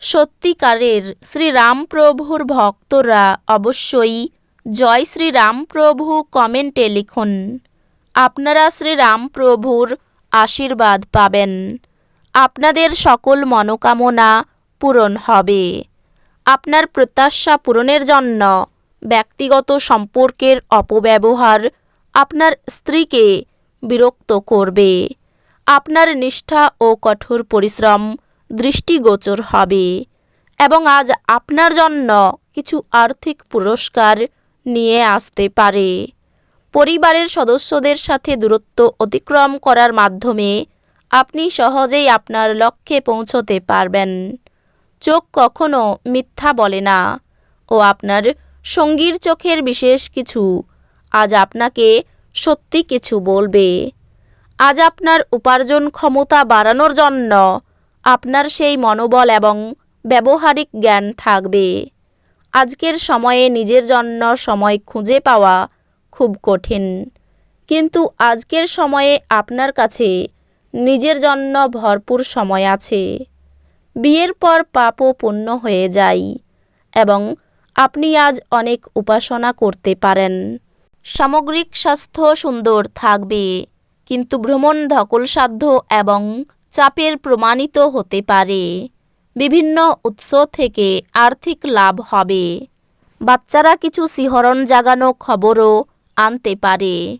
সত্যিকারের শ্রীরামপ্রভুর ভক্তরা অবশ্যই জয় শ্রীরামপ্রভু কমেন্টে লিখুন। আপনারা শ্রীরামপ্রভুর আশীর্বাদ পাবেন। আপনাদের সকল মনোকামনা পূরণ হবে। আপনার প্রত্যাশা পূরণের জন্য ব্যক্তিগত সম্পর্কের অপব্যবহার আপনার স্ত্রীকে বিরক্ত করবে। আপনার নিষ্ঠা ও কঠোর পরিশ্রম দৃষ্টিগোচর হবে এবং আজ আপনার জন্য কিছু আর্থিক পুরস্কার নিয়ে আসতে পারে। পরিবারের সদস্যদের সাথে দূরত্ব অতিক্রম করার মাধ্যমে আপনি সহজেই আপনার লক্ষ্যে পৌঁছতে পারবেন। চোখ কখনো মিথ্যা বলে না ও আপনার সঙ্গীর চোখের বিশেষ কিছু আজ আপনাকে সত্যি কিছু বলবে। আজ আপনার উপার্জন ক্ষমতা বাড়ানোর জন্য আপনার সেই মনোবল এবং ব্যবহারিক জ্ঞান থাকবে। আজকের সময়ে নিজের জন্য সময় খুঁজে পাওয়া খুব কঠিন। কিন্তু আজকের সময়ে আপনার কাছে নিজের জন্য ভরপুর সময় আছে। বিয়ের পর পাপও পূর্ণ হয়ে যায় এবং আপনি আজ অনেক উপাসনা করতে পারেন। সামগ্রিক স্বাস্থ্য সুন্দর থাকবে, কিন্তু ভ্রমণ ধকলসাধ্য এবং চাপের প্রমাণিত হতে পারে। বিভিন্ন উৎস থেকে আর্থিক লাভ হবে। বাচ্চারা কিছু শিহরণ জাগানো খবরও আনতে পারে।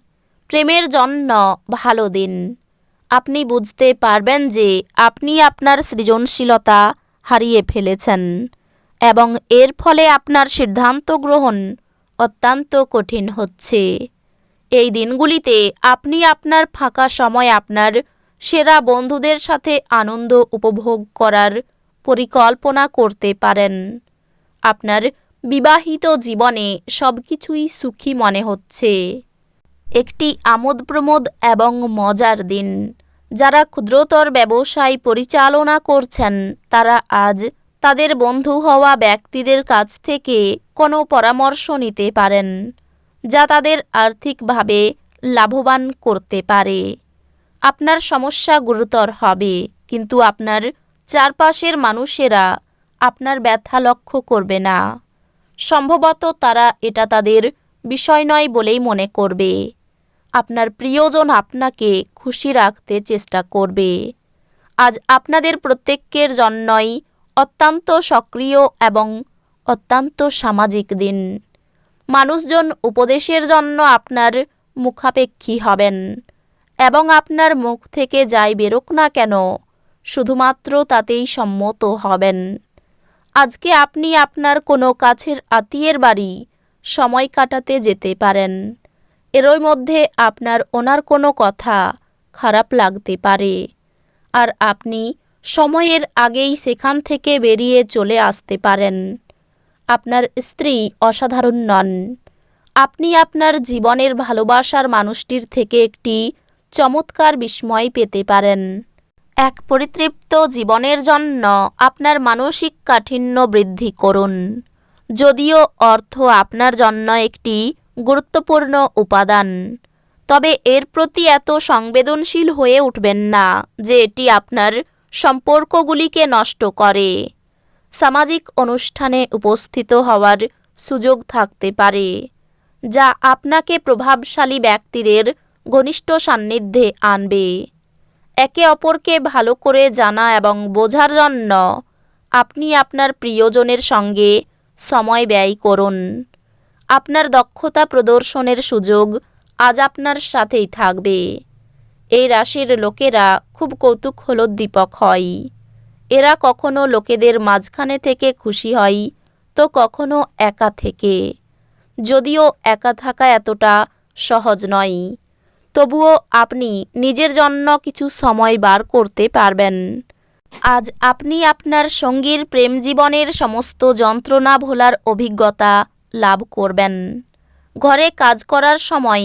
প্রেমের জন্য ভালো দিন। আপনি বুঝতে পারবেন যে আপনি আপনার সৃজনশীলতা হারিয়ে ফেলেছেন এবং এর ফলে আপনার সিদ্ধান্ত গ্রহণ অত্যন্ত কঠিন হচ্ছে। এই দিনগুলিতে আপনি আপনার ফাঁকা সময় আপনার সেরা বন্ধুদের সাথে আনন্দ উপভোগ করার পরিকল্পনা করতে পারেন। আপনার বিবাহিত জীবনে সব কিছুই সুখী মনে হচ্ছে। একটি আমোদ প্রমোদ এবং মজার দিন। যারা ক্ষুদ্রতর ব্যবসায় পরিচালনা করছেন, তারা আজ তাদের বন্ধু হওয়া ব্যক্তিদের কাছ থেকে কোনো পরামর্শ নিতে পারেন, যা তাদের আর্থিকভাবে লাভবান করতে পারে। আপনার সমস্যা গুরুতর হবে, কিন্তু আপনার চারপাশের মানুষেরা আপনার ব্যথা লক্ষ্য করবে না। সম্ভবত তারা এটা তাদের বিষয় নয় বলেই মনে করবে। আপনার প্রিয়জন আপনাকে খুশি রাখতে চেষ্টা করবে। আজ আপনাদের প্রত্যেকের জন্যই অত্যন্ত সক্রিয় এবং অত্যন্ত সামাজিক দিন। মানুষজন উপদেশের জন্য আপনার মুখাপেক্ষী হবেন। এবং আপনার মুখ থেকে যাই বেরোক না কেন, শুধুমাত্র তাতেই সম্মত হবেন। আজকে আপনি আপনার কোনো কাছের আত্মীয়ের বাড়ি সময় কাটাতে যেতে পারেন। এরই মধ্যে আপনার ওনার কোনো কথা খারাপ লাগতে পারে। আর আপনি সময়ের আগেই সেখান থেকে বেরিয়ে চলে আসতে পারেন। আপনার স্ত্রী অসাধারণ নন। আপনি আপনার জীবনের ভালোবাসার মানুষটির থেকে একটি চমৎকার বিস্ময় পেতে পারেন। এক পরিতৃপ্ত জীবনের জন্য আপনার মানসিক কাঠিন্য বৃদ্ধি করুন। যদিও অর্থ আপনার জন্য একটি গুরুত্বপূর্ণ উপাদান, তবে এর প্রতি এত সংবেদনশীল হয়ে উঠবেন না যে এটি আপনার সম্পর্কগুলিকে নষ্ট করে। সামাজিক অনুষ্ঠানে উপস্থিত হওয়ার সুযোগ থাকতে পারে, যা আপনাকে প্রভাবশালী ব্যক্তিদের ঘনিষ্ঠ সান্নিধ্যে আনবে। একে অপরকে ভালো করে জানা এবং বোঝার জন্য আপনি আপনার প্রিয়জনের সঙ্গে সময় ব্যয় করুন। আপনার দক্ষতা প্রদর্শনের সুযোগ আজ আপনার সাথেই থাকবে। এই রাশির লোকেরা খুব কৌতুক কৌতূহলোদ্দীপক হয়। এরা কখনো লোকেদের মাঝখানে থেকে খুশি হয়, তো কখনো একা থেকে। যদিও একা থাকা এতটা সহজ নয়। তবুও আপনি নিজের জন্য কিছু সময় বার করতে পারবেন। আজ আপনি আপনার সঙ্গীর প্রেম জীবনের সমস্ত যন্ত্রণা ভোলার অভিজ্ঞতা লাভ করবেন। ঘরে কাজ করার সময়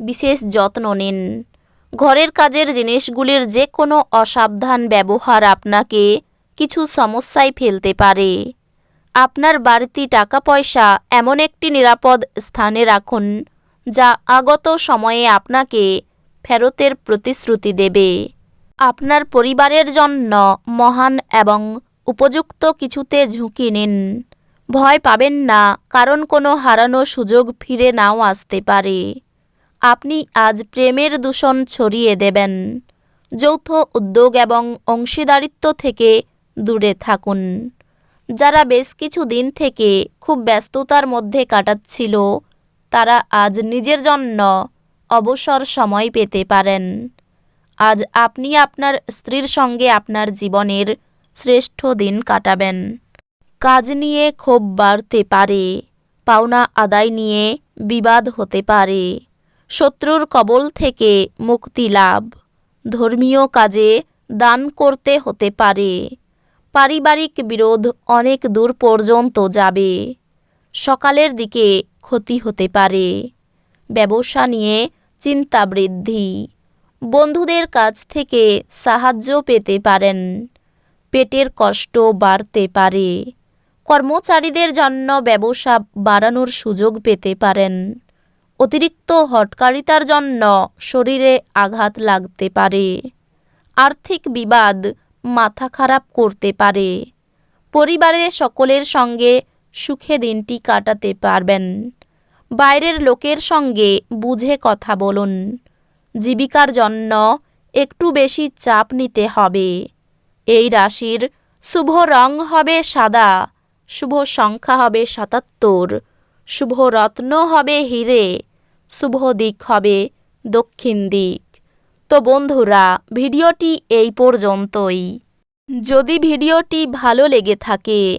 বিশেষ যত্ন নিন। ঘরের কাজের জিনিসগুলির যে কোনো অসাবধান ব্যবহার আপনাকে কিছু সমস্যায় ফেলতে পারে। আপনার বাড়তি টাকা পয়সা এমন একটি নিরাপদ স্থানে রাখুন যা আগত সময়ে আপনাকে ফেরতের প্রতিশ্রুতি দেবে। আপনার পরিবারের জন্য মহান এবং উপযুক্ত কিছুতে ঝুঁকি নিন। ভয় পাবেন না, কারণ কোনো হারানো সুযোগ ফিরে নাও আসতে পারে। আপনি আজ প্রেমের দূষণ ছড়িয়ে দেবেন। যৌথ উদ্যোগ এবং অংশীদারিত্ব থেকে দূরে থাকুন। যারা বেশ কিছু দিন থেকে খুব ব্যস্ততার মধ্যে কাটাচ্ছিল তারা আজ নিজের জন্য অবসর সময় পেতে পারেন। আজ আপনি আপনার স্ত্রীর সঙ্গে আপনার জীবনের শ্রেষ্ঠ দিন কাটাবেন। কাজ নিয়ে ক্ষোভ বাড়তে পারে, পাওনা আদায় নিয়ে বিবাদ হতে পারে। শত্রুর কবল থেকে মুক্তি লাভ, ধর্মীয় কাজে দান করতে হতে পারে। পারিবারিক বিরোধ অনেক দূর পর্যন্ত যাবে। সকালের দিকে ক্ষতি হতে পারে। ব্যবসা নিয়ে চিন্তা বৃদ্ধি। বন্ধুদের কাছ থেকে সাহায্য পেতে পারেন। পেটের কষ্ট বাড়তে পারে। কর্মচারীদের জন্য ব্যবসা বাড়ানোর সুযোগ পেতে পারেন। অতিরিক্ত হটকারিতার জন্য শরীরে আঘাত লাগতে পারে। আর্থিক বিবাদ মাথা খারাপ করতে পারে। পরিবারের সকলের সঙ্গে সুখে দিনটি কাটাতে পারবেন। বাইরের লোকের সঙ্গে বুঝে কথা বলুন। জীবিকার জন্য একটু বেশি চাপ নিতে হবে। এই রাশির শুভ রং হবে সাদা, শুভ সংখ্যা হবে সাতাত্তর, শুভ রত্ন হবে হিরে, শুভ দিক হবে দক্ষিণ দিক। তো বন্ধুরা, ভিডিওটি এই পর্যন্তই। যদি ভিডিওটি ভালো লেগে থাকে